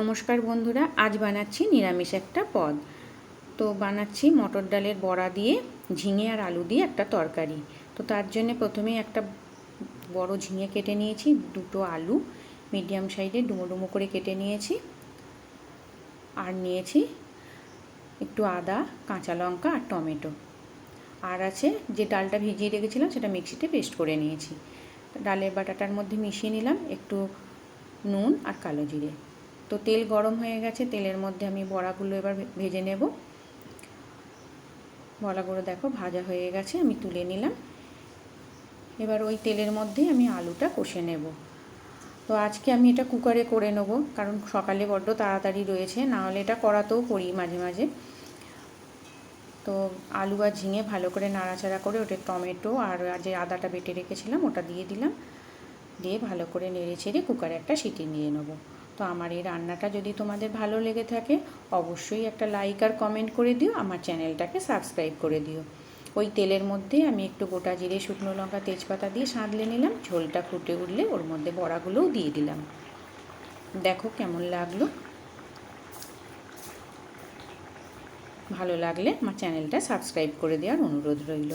নমস্কার বন্ধুরা, আজ বানাচ্ছি নিরামিষ একটা পদ। তো বানাচ্ছি মটর ডালের বড়া দিয়ে ঝিঙে আর আলু দিয়ে একটা তরকারি। তো তার জন্য প্রথমে একটা বড় ঝিঙে কেটে নিয়েছি, দুটো আলু, মিডিয়াম সাইজে ডুমো ডুমো করে কেটে নিয়েছি। আর নিয়েছি একটু আদা, কাঁচা লঙ্কা আর টমেটো। আর আছে যে ডালটা ভিজিয়ে রেখেছিলাম, সেটা মিক্সিতে পেস্ট করে নিয়েছি। ডালের বাটাটার মধ্যে মিশিয়ে নিলাম একটু নুন আর কালো জিরে। তো তেল গরম হয়ে গেছে, তেলের মধ্যে আমি বড়াগুলো এবার ভেজে নেব। বড়াগুলো দেখো ভাজা হয়ে গেছে, আমি তুলে নিলাম। এবার ওই তেলের মধ্যে আমি আলুটা কষে নেব। তো আজকে আমি এটা কুকারে করে নেব, কারণ সকালে বড্ড তাড়াতাড়ি রয়েছে, না হলে এটা করাতেও করি মাঝে মাঝে। তো আলু আর ঝিঙে ভালো করে নাড়াচাড়া করে ওটা টমেটো আর যে আদাটা বেটে রেখেছিলাম ওটা দিয়ে দিলাম। দিয়ে ভালো করে নেড়ে ছেড়ে কুকারে একটা সিটি নিয়ে নেব। তো আমার এই রান্নাটা যদি তোমাদের ভালো লেগে থাকে, অবশ্যই একটা লাইক আর কমেন্ট করে দিও, আমার চ্যানেলটাকে সাবস্ক্রাইব করে দিও। ওই তেলের মধ্যে আমি একটু গোটা জিরে, শুকনো লঙ্কা, তেজপাতা দিয়ে সাঁতলে নিলাম, ঝোলটা ফুটে উঠলে ওর মধ্যে বড়াগুলোও দিয়ে দিলাম। দেখো কেমন লাগল। ভালো লাগলে আমার চ্যানেলটা সাবস্ক্রাইব করে দেওয়ার অনুরোধ রইল।